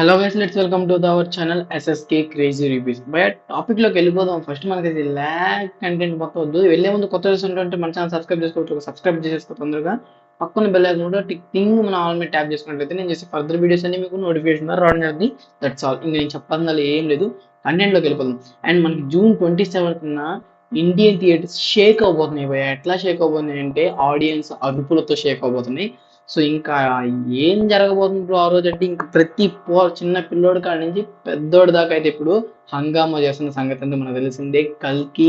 Hello guys let's welcome to our channel SSK crazy reviews but టాపిక్లోకి వెళ్ళిపోదాం. First మనకి ఇది ల్యాగ్ కంటెంట్ మొత్తం వద్దు. వెళ్ళే ముందు కొత్త చూస్తుంటే మన ఛానల్ సబ్స్క్రైబ్ చేసుకోవచ్చు. సబ్స్క్రైబ్ చేసేసుకో తొందరగా. పక్కన బెల్ ఐకాన్ కూడా టిక్ టింగ్ మన ఆల్ మీద ట్యాప్ చేసుకున్నట్లయితే నేను చేసే ఫర్దర్ వీడియోస్ అన్ని మీకు నోటిఫికేషన్ రావడం జరుగుతుంది. దట్స్ ఆల్ ఇంకా నేను చెప్పాలి ఏం లేదు. కంటెంట్లోకి వెళ్ళిపోదాం. అండ్ మనకి June twenty seventh Indian theatres shake అవబోతున్నాయి ఎట్లా షేక్ అవబోతున్నాయి అంటే ఆడియన్స్ అరుపులతో షేక్ అవబోతున్నాయి సో ఇంకా ఏం జరగబోతుంది బ్రో ఆ రోజు? అంటే ఇంకా ప్రతి పో చిన్న పిల్లోడి కాడి నుంచి పెద్దోడి దాకా అయితే ఇప్పుడు హంగామా చేస్తున్న సంగతి అంటే మనకు తెలిసిందే. కల్కి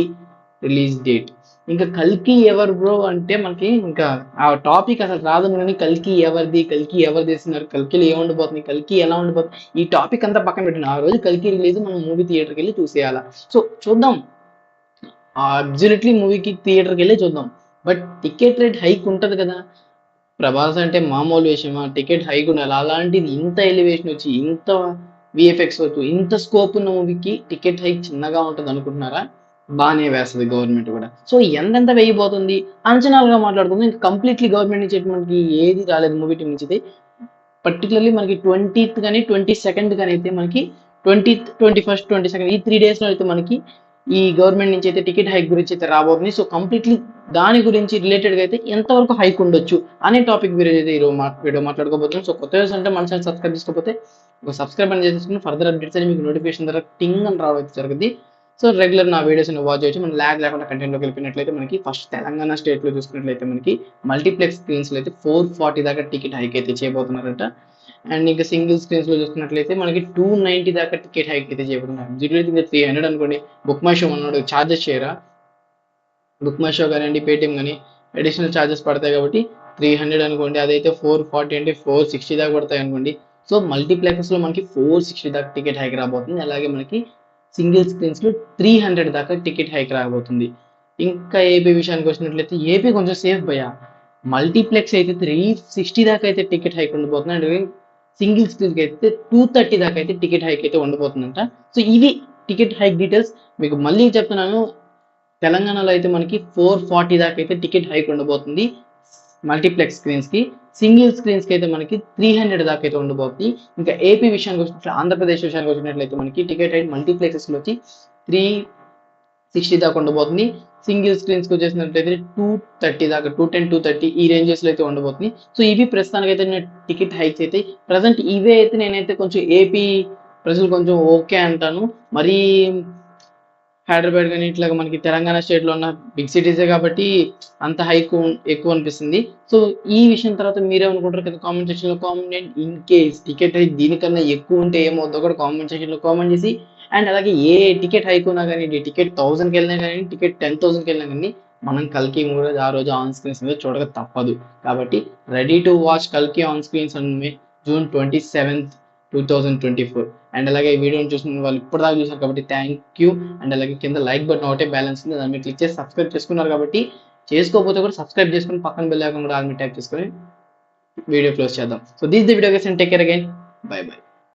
రిలీజ్ డేట్ ఇంకా కల్కి ఎవరు బ్రో అంటే మనకి ఇంకా ఆ టాపిక్ అసలు రాదు కానీ కల్కి ఎవరిది? కల్కి ఎవరు చేస్తున్నారు? కల్కిలో ఏముండిపోతుంది కల్కి ఎలా ఉండిపోతుంది ఈ టాపిక్ అంతా పక్కన పెట్టిన ఆ రోజు కల్కి రిలీజ్ మనం మూవీ థియేటర్కి వెళ్ళి చూసేయాలా? సో చూద్దాం. అబ్జల్యూట్లీ మూవీకి థియేటర్కి వెళ్ళి చూద్దాం. బట్ టికెట్ రేట్ హైక్ ఉంటుంది కదా. ప్రభాస్ అంటే మామూలు విషయమా టికెట్ హైగా ఉండాలి అలాంటిది ఇంత ఎలివేషన్ వచ్చి ఇంత విఎఫ్ఎక్స్ వచ్చు ఇంత స్కోప్ ఉన్న మూవీకి టికెట్ హైక్ చిన్నగా ఉంటుంది అనుకుంటున్నారా? బాగానే వేస్తుంది గవర్నమెంట్ కూడా. సో ఎంతెంత వేయబోతుంది? అంచనాలుగా మాట్లాడుతుంది ఇంకా కంప్లీట్లీ గవర్నమెంట్ నుంచి మనకి ఏది రాలేదు మూవీ టీం నుంచి అయితే. పర్టికులర్లీ మనకి ట్వంటీత్ కానీ ట్వంటీ సెకండ్ కానీ అయితే మనకి twenty twenty first twenty second ఈ త్రీ డేస్లో అయితే మనకి ఈ గవర్నమెంట్ నుంచి అయితే టికెట్ హైక్ గురించి అయితే రాబోతుంది. సో కంప్లీట్లీ దాని గురించి రిలేటెడ్గా అయితే ఎంతవరకు హైక్ ఉండొచ్చు అనే టాపిక్ మీరు అయితే ఈరోజు మా వీడియో మాట్లాడుకోబోతున్నాం. సో కొత్త న్యూస్ అంటే మన ఛానల్ సబ్స్క్రైబ్ చేసుకోకపోతే ఒక సబ్స్క్రైబ్ అని చేసేసుకుని ఫర్దర్ అప్డేట్స్ అని మీకు నోటిఫికేషన్ ద్వారా టింగ్ అని రావడం అయితే జరుగుతుంది సో రెగ్యులర్ నా వీడియోస్ వాచ్ చేయొచ్చు. మనం ల్యాగ్ లేకుండా కంటెంట్లోకి వెళ్ళిపోయినట్లయితే మనకి ఫస్ట్ తెలంగాణ స్టేట్లో చూసుకున్నట్లయితే మనకి మల్టీప్లెక్స్ స్క్రీన్స్లో అయితే ఫోర్ ఫార్టీ దాకా టికెట్ హైక్ అయితే చేయబోతున్నారంట. అండ్ ఇంకా సింగిల్ స్క్రీన్స్లో చూసుకున్నట్లయితే మనకి టూ నైన్టీ దాకా టికెట్ హైక్ అయితే చేయబోతున్నారు జీరో త్రీ హండ్రెడ్ అనుకోండి. బుక్ మై షో అన్నాడు ఛార్జెస్ చేయరా? బుక్ మై షో కానివ్వండి పేటిఎం కానీ అడిషనల్ ఛార్జెస్ పడతాయి కాబట్టి త్రీ హండ్రెడ్ అనుకోండి అదైతే ఫోర్ ఫార్టీ అంటే ఫోర్ సిక్స్టీ దాకా పడతాయి అనుకోండి. సో మల్టీప్లెక్స్లో మనకి ఫోర్ సిక్స్టీ దాకా టికెట్ హైక్ రాబోతుంది. అలాగే మనకి సింగిల్ స్క్రీన్స్లో త్రీ హండ్రెడ్ దాకా టికెట్ హైక్ రాబోతుంది. ఇంకా ఏపీ విషయానికి వచ్చినట్లయితే ఏపీ కొంచెం సేఫ్ భయ మల్టీప్లెక్స్ అయితే త్రీ సిక్స్టీ దాకా అయితే టికెట్ హైక్ ఉండబోతుంది. అండ్ సింగిల్ స్క్రీన్కి అయితే టూ థర్టీ దాకా అయితే టికెట్ హైక్ అయితే ఉండబోతుందంట. సో ఇవి టికెట్ హైక్ డీటెయిల్స్ మీకు మళ్ళీ చెప్తున్నాను తెలంగాణలో అయితే మనకి ఫోర్ ఫార్టీ దాకా అయితే టికెట్ హైక్ ఉండబోతుంది మల్టీప్లెక్స్ స్క్రీన్స్కి సింగిల్ స్క్రీన్స్కి అయితే మనకి త్రీ హండ్రెడ్ దాకా అయితే ఉండబోతుంది. ఇంకా ఏపీ విషయానికి వచ్చినట్లు ఆంధ్రప్రదేశ్ విషయానికి వచ్చినట్లయితే మనకి టికెట్ హైక్ మల్టీప్లెక్సెస్లో వచ్చి త్రీ సిక్స్టీ దాకా ఉండబోతుంది. సింగిల్ స్క్రీన్స్కి వచ్చేసినట్లయితే టూ థర్టీ దాకా టూ టెన్ టూ థర్టీ ఈ రేంజెస్లో అయితే ఉండబోతుంది. సో ఇవి ప్రస్తుతానికి అయితే నేను టికెట్ హైక్స్ అయితే ప్రజెంట్ ఇవే అయితే నేనైతే కొంచెం ఏపీ ప్రజలు కొంచెం ఓకే అంటాను. మరీ హైదరాబాద్ కానీ ఇట్లా మనకి తెలంగాణ స్టేట్లో ఉన్న బిగ్ సిటీసే కాబట్టి అంత హైక్ ఎక్కువ అనిపిస్తుంది. సో ఈ విషయం తర్వాత మీరే అనుకుంటారు కదా కామెంట్ సెక్షన్లో కామెంట్ ఇన్ కేస్ టికెట్ అయితే దీనికన్నా ఎక్కువ ఉంటే ఏమవుతుందో కూడా కామెంట్ సెక్షన్లో కామెంట్ చేసి అండ్ అలాగే ఏ టికెట్ హైక్ ఉన్నా కానీ టికెట్ థౌసండ్కి వెళ్ళినా కానీ టికెట్ టెన్ థౌసండ్కి వెళ్ళినా కానీ మనం కల్కి మూవీ ఆ రోజు ఆన్ స్క్రీన్స్ మీద చూడక తప్పదు. కాబట్టి రెడీ టు వాచ్ కల్కి on screens and June twenty seventh two thousand twenty four and అలాగే ఈ వీడియోని చూసిన వాళ్ళు ఇప్పటిదాకా చూసారు కాబట్టి థ్యాంక్ యూ అండ్ అలాగే కింద లైక్ బటన్ ఒకటే బ్యాలెన్స్ ఉంది. దాన్ని మీరు క్లిక్ చేసి సబ్స్క్రైబ్ చేసుకున్నారు కాబట్టి చేసుకోకపోతే కూడా సబ్స్క్రైబ్ చేసుకుని పక్కన బెల్ ఐకాన్ కూడా ఆల్మీ టైప్ చేసుకొని వీడియో క్లోజ్ చేద్దాం. So this the video guess and take care again bye bye